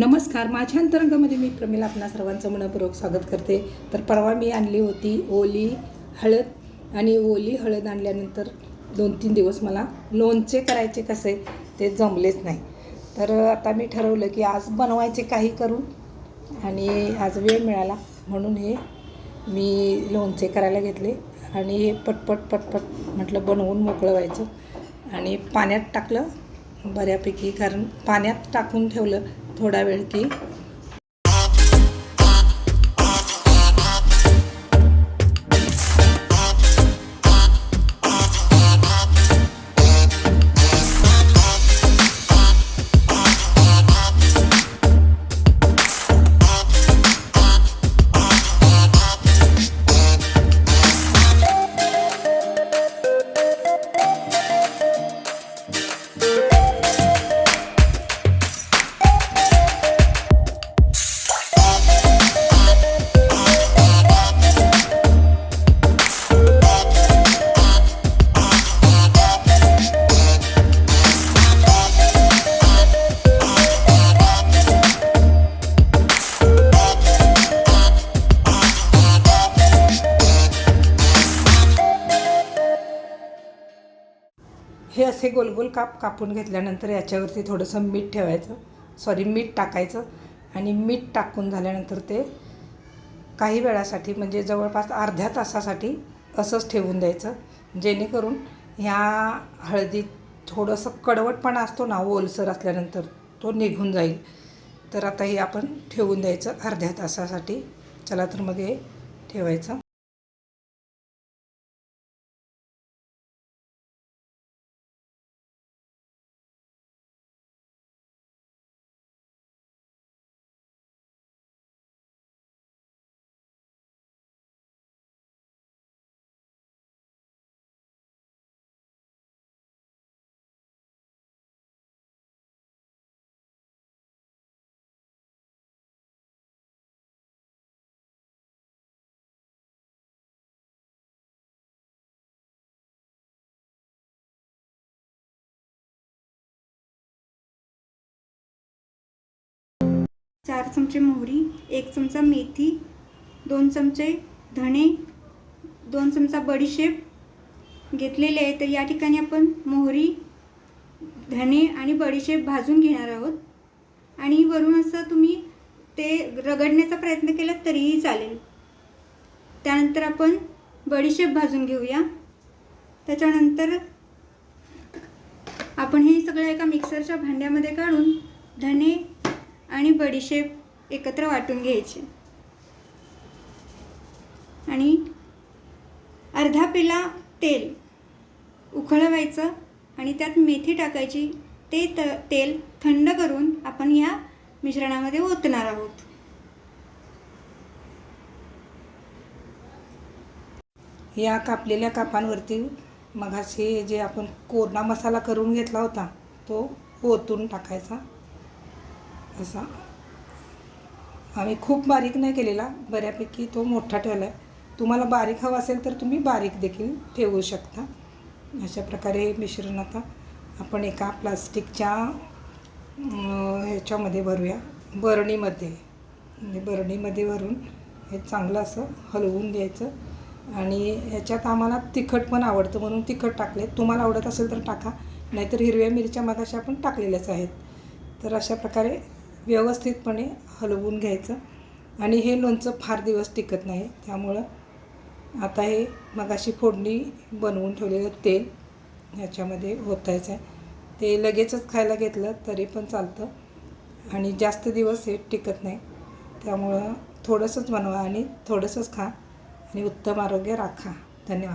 नमस्कार माझ्या अंतरंगामध्ये मी प्रमिला आपणा सर्वांचं मनपूर्वक स्वागत करते. तर परवा मी आणली होती ओली हळद आणि ओली हळद आणल्यानंतर दोन तीन दिवस मला लोणचे करायचे कसे ते जमलेच नाही. तर आता मी ठरवलं की आज बनवायचे काही करू आणि आज वेळ मिळाला म्हणून हे मी लोणचे करायला घेतले आणि हे पटपट पटपट म्हटलं बनवून मोकळं व्हायचं आणि पाण्यात टाकलं बऱ्यापैकी कारण पाण्यात टाकून ठेवलं थोडा वेळ की हे असे गोलगोल काप कापून घेतल्यानंतर याच्यावरती थोडंसं मीठ ठेवायचं. सॉरी मीठ टाकायचं. आणि मीठ टाकून झाल्यानंतर ते काही वेळासाठी म्हणजे जवळपास अर्ध्या तासासाठी असंच ठेवून द्यायचं. जेणेकरून ह्या हळदीत थोडंसं कडवटपणा असतो ना ओलसर असल्यानंतर तो निघून जाईल. तर आता हे आपण ठेवून द्यायचं अर्ध्या तासासाठी. चला तर मग हे ठेवायचं. चार चमचे मोहरी एक चमचा मेथी दोन चमचे धणे दोन चमचा बडीशेप घेतलेले आहे. तर या ठिकाणी आपण मोहरी धणे आणि बडीशेप भाजून घेणार आहोत. आणि वरून असं तुम्ही ते रगडण्याचा प्रयत्न केला तरीही चालेल. त्यानंतर आपण बडीशेप भाजून घेऊया. त्याच्यानंतर आपण हे सगळं एका मिक्सरच्या भांड्यामध्ये काढून धणे आणि बडीशेप एकत्र वाटून घ्यायची. आणि अर्धा पेला तेल उखळवायचं आणि त्यात मेथी टाकायची. ते त तेल थंड करून आपण या मिश्रणामध्ये ओतणार आहोत. या कापलेल्या कापांवरती मघाशी जे आपण कोरडा मसाला करून घेतला होता तो ओतून टाकायचा. असा आम्ही खूप बारीक नाही केलेला बऱ्यापैकी तो मोठा ठेवला आहे तुम्हाला बारीक हवा असेल तर तुम्ही बारीक देखील ठेवू शकता. अशा प्रकारे हे मिश्रण आता आपण एका प्लास्टिकच्या ह्याच्यामध्ये भरूया. बरणीमध्ये. म्हणजे बरणीमध्ये भरून हे चांगलं असं हलवून द्यायचं आणि ह्याच्यात आम्हाला तिखट पण आवडतं म्हणून तिखट टाकले तुम्हाला आवडत असेल तर टाका. नाहीतर हिरव्या मिरच्या मगाशी आपण टाकलेल्याच आहेत. तर अशा प्रकारे व्यवस्थितपणे हलवून घ्यायचं. आणि हे लोणचं फार दिवस टिकत नाही. त्यामुळं आता हे मगाशी फोडणी बनवून ठेवलेलं तेल ह्याच्यामध्ये ओतायचं आहे. ते लगेचच खायला घेतलं तरी पण चालतं. आणि जास्त दिवस हे टिकत नाही. त्यामुळं थोडंसंच बनवा आणि थोडंसंच खा. आणि उत्तम आरोग्य राखा. धन्यवाद.